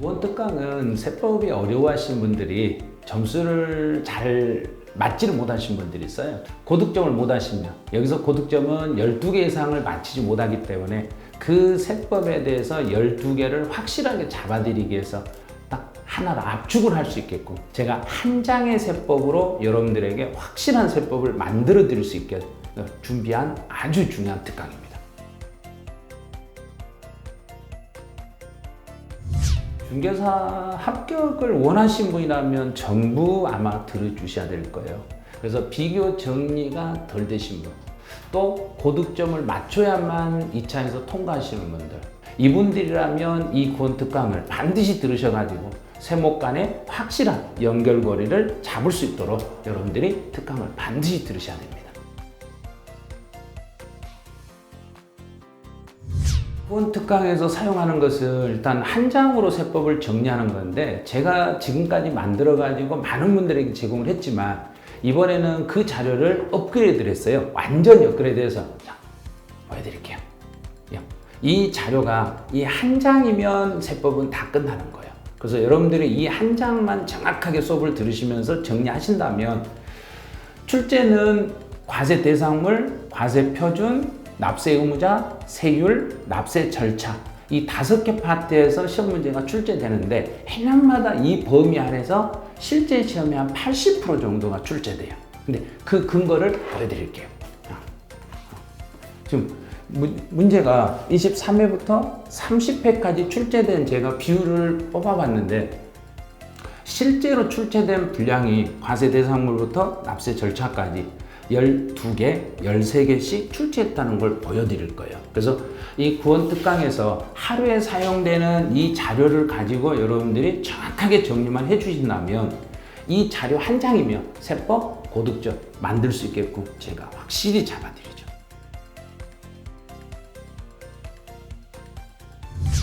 원특강은 세법이 어려워하신 분들이 점수를 잘 맞지를 못하신 분들이 있어요. 고득점을 못 하시면 여기서 고득점은 12개 이상을 맞히지 못하기 때문에 그 세법에 대해서 12개를 확실하게 잡아드리기 위해서 딱 하나로 압축을 할 수 있게끔 제가 한 장의 세법으로 여러분들에게 확실한 세법을 만들어 드릴 수 있게 준비한 아주 중요한 특강입니다. 중개사 합격을 원하신 분이라면 전부 아마 들어주셔야 될 거예요. 그래서 비교 정리가 덜 되신 분, 또 고득점을 맞춰야만 2차에서 통과하시는 분들, 이분들이라면 이 구원특강을 반드시 들으셔가지고 세목 간의 확실한 연결고리를 잡을 수 있도록 여러분들이 특강을 반드시 들으셔야 됩니다. 후원 특강에서 사용하는 것은 일단 한 장으로 세법을 정리하는 건데 제가 지금까지 만들어 가지고 많은 분들에게 제공을 했지만 이번에는 그 자료를 업그레이드를 했어요. 완전히 업그레이드해서 자, 보여드릴게요. 예. 이 자료가 이 한 장이면 세법은 다 끝나는 거예요. 그래서 여러분들이 이 한 장만 정확하게 수업을 들으시면서 정리하신다면 출제는 과세 대상물, 과세 표준, 납세 의무자, 세율, 납세 절차 이 다섯 개 파트에서 시험 문제가 출제되는데 해년마다 이 범위 안에서 실제 시험에 한80% 정도가 출제돼요. 근데 그 근거를 보여드릴게요. 아, 지금 문- 문제가 23회부터 30회까지 출제된 제가 비율을 뽑아봤는데 실제로 출제된 분량이 과세 대상물부터 납세 절차까지 12개, 13개씩 출제했다는 걸 보여드릴 거예요. 그래서 이 구원 특강에서 하루에 사용되는 이 자료를 가지고 여러분들이 정확하게 정리만 해주신다면 이 자료 한 장이면 세법, 고득점 만들 수 있게끔 제가 확실히 잡아드리죠.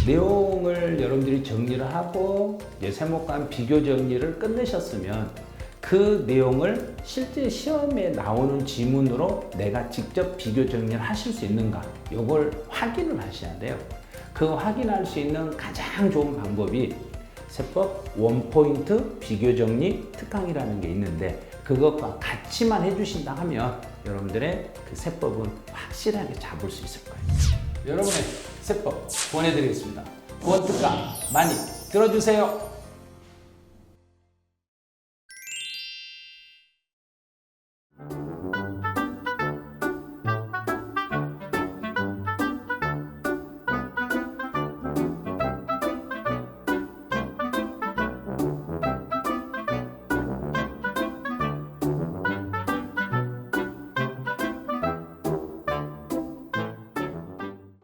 내용을 여러분들이 정리를 하고 이제 세목간 비교 정리를 끝내셨으면 그 내용을 실제 시험에 나오는 지문으로 내가 직접 비교 정리를 하실 수 있는가 이걸 확인을 하셔야 돼요. 그 확인할 수 있는 가장 좋은 방법이 세법 원포인트 비교 정리 특강이라는 게 있는데 그것과 같이만 해주신다 하면 여러분들의 그 세법은 확실하게 잡을 수 있을 거예요. 여러분의 세법 보내드리겠습니다. 구원 특강 많이 들어주세요.